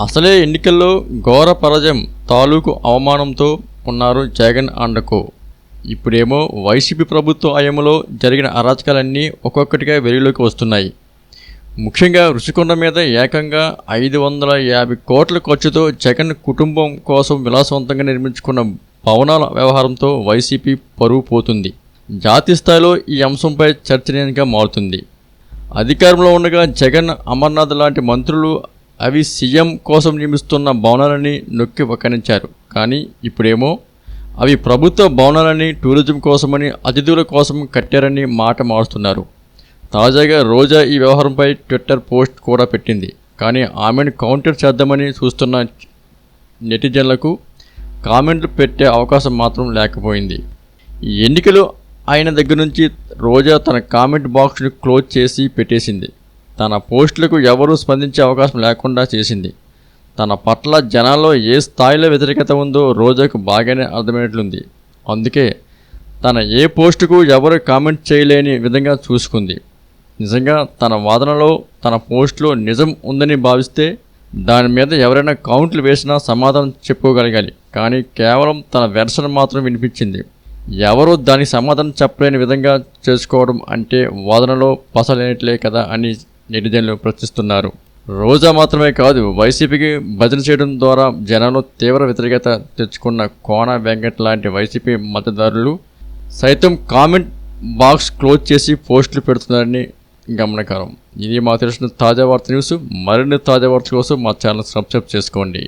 అసలే ఎన్నికల్లో ఘోర పరాజయం తాలూకు అవమానంతో ఉన్నారు జగన్ అండకో. ఇప్పుడేమో వైసీపీ ప్రభుత్వ హయాంలో జరిగిన అరాచకాలన్నీ ఒక్కొక్కటిగా వెలుగులోకి వస్తున్నాయి. ముఖ్యంగా రుషికొండ మీద ఏకంగా ఐదు వందల యాభై కోట్ల ఖర్చుతో జగన్ కుటుంబం కోసం విలాసవంతంగా నిర్మించుకున్న భవనాల వ్యవహారంతో వైసీపీ పరువు పోతుంది. జాతీయ స్థాయిలో ఈ అంశంపై చర్చనీయంగా మారుతుంది. అధికారంలో ఉండగా జగన్ అమర్నాథ్ లాంటి మంత్రులు అవి సీఎం కోసం నిర్మిస్తున్న భవనాలని నొక్కి వక్కనించారు కానీ ఇప్పుడేమో అవి ప్రభుత్వ భవనాలని టూరిజం కోసమని అతిథుల కోసం కట్టారని మాట మారుస్తున్నారు. తాజాగా రోజా ఈ వ్యవహారంపై ట్విట్టర్ పోస్ట్ కూడా పెట్టింది. కానీ ఆమెను కౌంటర్ చేద్దామని చూస్తున్న నెటిజన్లకు కామెంట్లు పెట్టే అవకాశం మాత్రం లేకపోయింది. ఈ ఎన్నికలు అయిన దగ్గర నుంచి రోజా తన కామెంట్ బాక్స్ని క్లోజ్ చేసి పెట్టేసింది. తన పోస్టులకు ఎవరూ స్పందించే అవకాశం లేకుండా చేసింది. తన పట్ల జనాల్లో ఏ స్థాయిలో వ్యతిరేకత ఉందో రోజాకు బాగానే అర్థమైనట్లుంది అందుకే తన ఏ పోస్టుకు ఎవరు కామెంట్ చేయలేని విధంగా చూసుకుంది. నిజంగా తన వాదనలో తన పోస్టులో నిజం ఉందని భావిస్తే దాని మీద ఎవరైనా కౌంట్లు వేసినా సమాధానం చెప్పుకోగలగాలి. కానీ కేవలం తన వెర్షన్ మాత్రం వినిపించింది. ఎవరూ దానికి సమాధానం చెప్పలేని విధంగా చేసుకోవడం అంటే వాదనలో పసలేనట్లే కదా అని నెటిజన్లు ప్రశ్నిస్తున్నారు. రోజా మాత్రమే కాదు వైసీపీకి భజన చేయడం ద్వారా జనంలో తీవ్ర వ్యతిరేకత తెచ్చుకున్న కోన వెంకట్ లాంటి వైసీపీ మతదారులు సైతం కామెంట్ బాక్స్ క్లోజ్ చేసి పోస్టులు పెడుతున్నారని గమనకరం ఇది మాకు తెలిసిన తాజా వార్త న్యూస్. మరిన్ని తాజా వార్త కోసం మా ఛానల్ సబ్స్క్రైబ్ చేసుకోండి.